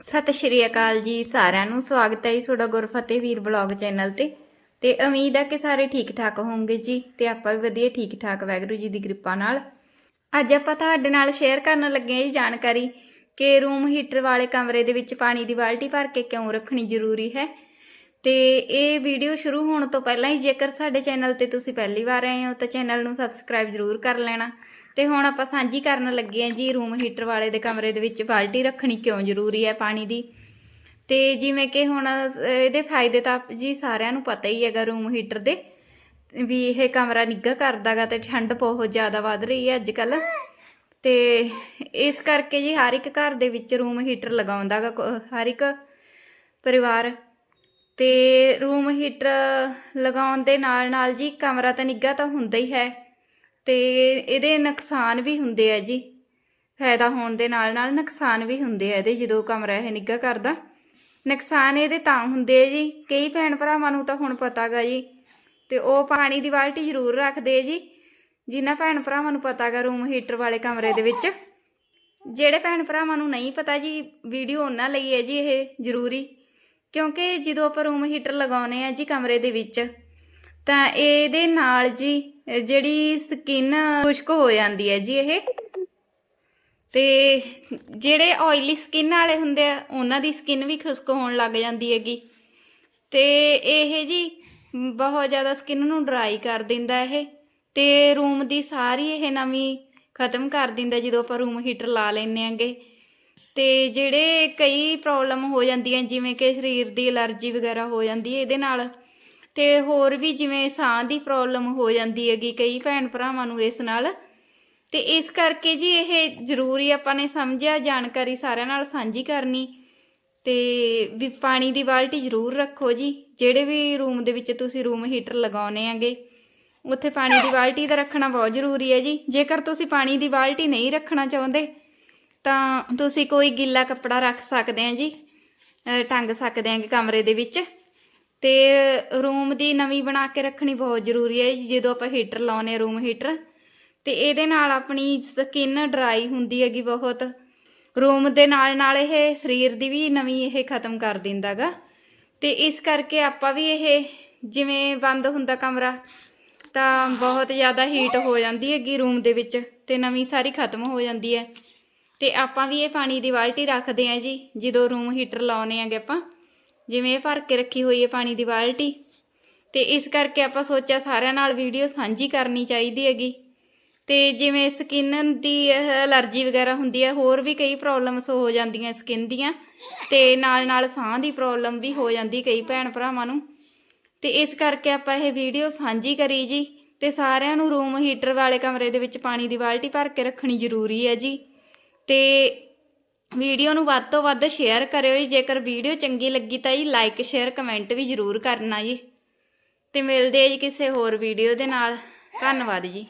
ਸਤਿ ਸ਼੍ਰੀ ਅਕਾਲ ਜੀ, ਸਾਰਿਆਂ ਨੂੰ ਸਵਾਗਤ ਹੈ ਜੀ ਤੁਹਾਡਾ ਗੁਰਫਤਿਹ ਵੀਰ ਬਲੌਗ ਚੈਨਲ ਤੇ। ਤੇ ਉਮੀਦ ਹੈ ਕਿ ਸਾਰੇ ਠੀਕ ਠਾਕ ਹੋਵੋਗੇ ਜੀ ਤੇ ਆਪਾਂ ਵੀ ਵਧੀਆ ਠੀਕ ਠਾਕ ਵੈਗਰੂ ਜੀ ਦੀ ਕਿਰਪਾ ਨਾਲ। ਅੱਜ ਆਪਾਂ ਤੁਹਾਡੇ ਨਾਲ ਸ਼ੇਅਰ ਕਰਨ ਲੱਗੇ ਹਾਂ ਜੀ ਜਾਣਕਾਰੀ ਕਿ ਰੂਮ ਹੀਟਰ ਵਾਲੇ ਕਮਰੇ ਦੇ ਵਿੱਚ ਪਾਣੀ ਦੀ ਬਾਲਟੀ ਭਰ ਕੇ ਕਿਉਂ ਰੱਖਣੀ ਜ਼ਰੂਰੀ ਹੈ। ਤੇ ਇਹ ਵੀਡੀਓ ਸ਼ੁਰੂ ਹੋਣ ਤੋਂ ਪਹਿਲਾਂ ਹੀ ਜੇਕਰ ਸਾਡੇ ਚੈਨਲ ਤੇ ਤੁਸੀਂ ਪਹਿਲੀ ਵਾਰ ਆਏ ਹੋ ਤਾਂ ਚੈਨਲ ਨੂੰ ਸਬਸਕ੍ਰਾਈਬ ਜ਼ਰੂਰ ਕਰ ਲੈਣਾ। ਤੇ ਹੁਣ ਆਪਾਂ ਸਾਂਝੀ ਕਰਨ ਲੱਗੇ ਹਾਂ ਜੀ ਰੂਮ ਹੀਟਰ ਵਾਲੇ ਦੇ ਕਮਰੇ ਦੇ ਵਿੱਚ, ਬਾਲਟੀ ਰੱਖਣੀ ਕਿਉਂ ਜ਼ਰੂਰੀ ਹੈ ਪਾਣੀ ਦੀ? ਤੇ ਜਿਵੇਂ ਕਿ ਹੁਣ ਇਹਦੇ ਫਾਇਦੇ ਤਾਂ ਜੀ ਸਾਰਿਆਂ ਨੂੰ ਪਤਾ ਹੀ ਹੈਗਾ ਰੂਮ ਹੀਟਰ ਦੇ, ਵੀ ਇਹ ਕਮਰਾ ਨਿੱਘਾ ਕਰਦਾਗਾ ਤੇ ਠੰਡ ਬਹੁਤ ਜ਼ਿਆਦਾ ਵੱਧ ਰਹੀ ਹੈ ਅੱਜ ਕੱਲ ਤੇ ਇਸ ਕਰਕੇ ਜੀ ਹਰ ਇੱਕ ਘਰ ਦੇ ਵਿੱਚ ਰੂਮ ਹੀਟਰ ਲਗਾਉਂਦਾਗਾ ਹਰ ਇੱਕ ਪਰਿਵਾਰ। ਤੇ ਰੂਮ ਹੀਟਰ ਲਗਾਉਣ ਦੇ ਨਾਲ ਨਾਲ ਜੀ ਕਮਰਾ ਤਾਂ ਨਿੱਘਾ ਤਾਂ ਹੁੰਦਾ ਹੀ ਹੈ। ਤੇ ਇਹਦੇ ਨੁਕਸਾਨ ਵੀ ਹੁੰਦੇ ਆ ਜੀ। ਫਾਇਦਾ ਹੋਣ ਦੇ ਨਾਲ ਨਾਲ ਨੁਕਸਾਨ ਵੀ ਹੁੰਦੇ ਆ ਇਹਦੇ ਜਦੋਂ ਕਮਰਾ ਇਹ ਨਿੱਘਾ ਕਰਦਾ। ਨੁਕਸਾਨ ਇਹਦੇ ਤਾਂ ਹੁੰਦੇ ਆ ਜੀ, ਕਈ ਭੈਣ ਭਰਾਵਾਂ ਨੂੰ ਤਾਂ ਹੁਣ ਪਤਾਗਾ ਜੀ। ਤੇ ਉਹ ਪਾਣੀ ਦੀ ਬਾਲਟੀ ਜ਼ਰੂਰ ਰੱਖਦੇ ਆ ਜੀ, ਜਿਨ੍ਹਾਂ ਭੈਣ ਭਰਾਵਾਂ ਨੂੰ ਪਤਾਗਾ ਰੂਮ ਹੀਟਰ ਵਾਲੇ ਕਮਰੇ ਦੇ ਵਿੱਚ। ਜਿਹੜੇ ਭੈਣ ਭਰਾਵਾਂ ਨੂੰ ਨਹੀਂ ਪਤਾ ਜੀ, ਵੀਡੀਓ ਉਹਨਾਂ ਲਈ ਹੈ ਜੀ ਇਹ ਜ਼ਰੂਰੀ। ਕਿਉਂਕਿ ਜਦੋਂ ਆਪਾਂ ਰੂਮ ਹੀਟਰ ਲਗਾਉਨੇ ਆ ਜੀ ਕਮਰੇ ਦੇ ਵਿੱਚ ਤਾਂ ਇਹਦੇ ਨਾਲ ਜੀ ਜਿਹੜੀ ਸਕਿਨ ਖੁਸ਼ਕ ਹੋ ਜਾਂਦੀ ਹੈ ਜੀ ਇਹ। ਤੇ ਜਿਹੜੇ ਆਇਲੀ ਸਕਿਨ ਵਾਲੇ ਹੁੰਦੇ ਆ, ਉਹਨਾਂ ਦੀ ਸਕਿਨ ਵੀ ਖੁਸ਼ਕ ਹੋਣ ਲੱਗ ਜਾਂਦੀ ਹੈਗੀ। ਤੇ ਇਹ ਜੀ ਬਹੁਤ ਜ਼ਿਆਦਾ ਸਕਿਨ ਨੂੰ ਡਰਾਈ ਕਰ ਦਿੰਦਾ ਇਹ। ਤੇ ਰੂਮ ਦੀ ਸਾਰੀ ਇਹ ਨਵੀਂ ਖਤਮ ਕਰ ਦਿੰਦਾ ਜਦੋਂ ਆਪਾਂ ਰੂਮ ਹੀਟਰ ਲਾ ਲੈਨੇ ਆਂਗੇ ਤੇ ਜਿਹੜੇ ਕਈ ਪ੍ਰੋਬਲਮ ਹੋ ਜਾਂਦੀਆਂ, ਜਿਵੇਂ ਕਿ ਸਰੀਰ ਦੀ ਅਲਰਜੀ ਵਗੈਰਾ ਹੋ ਜਾਂਦੀ ਹੈ ਇਹਦੇ ਨਾਲ। ਤੇ ਹੋਰ ਵੀ ਜਿਵੇਂ ਸਾਹ ਦੀ ਪ੍ਰੋਬਲਮ ਹੋ ਜਾਂਦੀ ਹੈਗੀ ਕਈ ਭੈਣ ਭਰਾਵਾਂ ਨੂੰ ਇਸ ਨਾਲ। ਤੇ ਇਸ ਕਰਕੇ ਜੀ ਇਹ ਜ਼ਰੂਰੀ ਆਪਾਂ ਨੇ ਸਮਝਿਆ, ਜਾਣਕਾਰੀ ਸਾਰਿਆਂ ਨਾਲ ਸਾਂਝੀ ਕਰਨੀ। ਤੇ ਵੀ ਪਾਣੀ ਦੀ ਬਾਲਟੀ ਜ਼ਰੂਰ ਰੱਖੋ ਜੀ। ਜਿਹੜੇ ਵੀ ਰੂਮ ਦੇ ਵਿੱਚ ਤੁਸੀਂ ਰੂਮ ਹੀਟਰ ਲਗਾਉਨੇ ਆਂਗੇ ਉੱਥੇ ਪਾਣੀ ਦੀ ਬਾਲਟੀ ਤਾਂ ਰੱਖਣਾ ਬਹੁਤ ਜ਼ਰੂਰੀ ਹੈ ਜੀ। ਜੇਕਰ ਤੁਸੀਂ ਪਾਣੀ ਦੀ ਬਾਲਟੀ ਨਹੀਂ ਰੱਖਣਾ ਚਾਹੁੰਦੇ, ਤਾਂ ਤੁਸੀਂ ਕੋਈ ਗਿੱਲਾ ਕੱਪੜਾ ਰੱਖ ਸਕਦੇ ਆ ਜੀ ਟੰਗ ਸਕਦੇ ਆਂਗੇ ਕਮਰੇ ਦੇ ਵਿੱਚ। ਤੇ ਰੂਮ ਦੀ ਨਵੀਂ ਬਣਾ ਕੇ ਰੱਖਣੀ ਬਹੁਤ ਜ਼ਰੂਰੀ ਹੈ ਜੀ, ਜਦੋਂ ਆਪਾਂ ਹੀਟਰ ਲਾਉਨੇ ਰੂਮ ਹੀਟਰ। ਤੇ ਇਹਦੇ ਨਾਲ ਆਪਣੀ ਸਕਿਨ ਡਰਾਈ ਹੁੰਦੀ ਹੈਗੀ ਬਹੁਤ। ਰੂਮ ਦੇ ਨਾਲ ਨਾਲ ਇਹ ਸਰੀਰ ਦੀ ਵੀ ਨਵੀਂ ਇਹ ਖਤਮ ਕਰ ਦਿੰਦਾਗਾ ਤੇ ਇਸ ਕਰਕੇ ਆਪਾਂ ਵੀ ਇਹ ਜਿਵੇਂ ਬੰਦ ਹੁੰਦਾ ਕਮਰਾ, ਤਾਂ ਬਹੁਤ ਜ਼ਿਆਦਾ ਹੀਟ ਹੋ ਜਾਂਦੀ ਹੈਗੀ ਰੂਮ ਦੇ ਵਿੱਚ, ਤੇ ਨਵੀਂ ਸਾਰੀ ਖਤਮ ਹੋ ਜਾਂਦੀ ਹੈ। ਤੇ ਆਪਾਂ ਵੀ ਇਹ ਪਾਣੀ ਦੀ ਬਾਲਟੀ ਰੱਖਦੇ ਆਂ ਜੀ, ਜਦੋਂ ਰੂਮ ਹੀਟਰ ਲਾਉਨੇ ਆਂਗੇ ਆਪਾਂ। ਜਿਵੇਂ ਇਹ ਭਰ ਕੇ ਰੱਖੀ ਹੋਈ ਹੈ ਪਾਣੀ ਦੀ ਬਾਲਟੀ। ਤੇ ਇਸ ਕਰਕੇ ਆਪਾਂ ਸੋਚਿਆ ਸਾਰਿਆਂ ਨਾਲ ਵੀਡੀਓ ਸਾਂਝੀ ਕਰਨੀ ਚਾਹੀਦੀ ਹੈਗੀ। ਤੇ ਜਿਵੇਂ ਸਕਿਨ ਦੀ ਅਲਰਜੀ ਵਗੈਰਾ ਹੁੰਦੀ ਹੈ, ਹੋਰ ਵੀ ਕਈ ਪ੍ਰੋਬਲਮਸ ਹੋ ਜਾਂਦੀਆਂ ਸਕਿਨ ਦੀਆਂ। ਤੇ ਨਾਲ ਨਾਲ ਸਾਹ ਦੀ ਪ੍ਰੋਬਲਮ ਵੀ ਹੋ ਜਾਂਦੀ ਕਈ ਭੈਣ ਭਰਾਵਾਂ ਨੂੰ। ਤੇ ਇਸ ਕਰਕੇ ਆਪਾਂ ਇਹ ਵੀਡੀਓ ਸਾਂਝੀ ਕਰੀ ਜੀ। ਤੇ ਸਾਰਿਆਂ ਨੂੰ ਰੂਮ ਹੀਟਰ ਵਾਲੇ ਕਮਰੇ ਦੇ ਵਿੱਚ ਪਾਣੀ ਦੀ ਬਾਲਟੀ ਭਰ ਕੇ ਰੱਖਣੀ ਜ਼ਰੂਰੀ ਹੈ ਜੀ। ਤੇ ਵੀਡੀਓ ਨੂੰ ਵੱਧ ਤੋਂ ਵੱਧ ਸ਼ੇਅਰ ਕਰਿਓ ਜੀ। ਜੇਕਰ ਵੀਡੀਓ ਚੰਗੀ ਲੱਗੀ ਤਾਂ ਜੀ ਲਾਈਕ ਸ਼ੇਅਰ ਕਮੈਂਟ ਵੀ ਜ਼ਰੂਰ ਕਰਨਾ ਜੀ। ਤੇ ਮਿਲਦੇ ਆ ਜੀ ਕਿਸੇ ਹੋਰ ਵੀਡੀਓ ਦੇ ਨਾਲ। ਧੰਨਵਾਦ ਜੀ।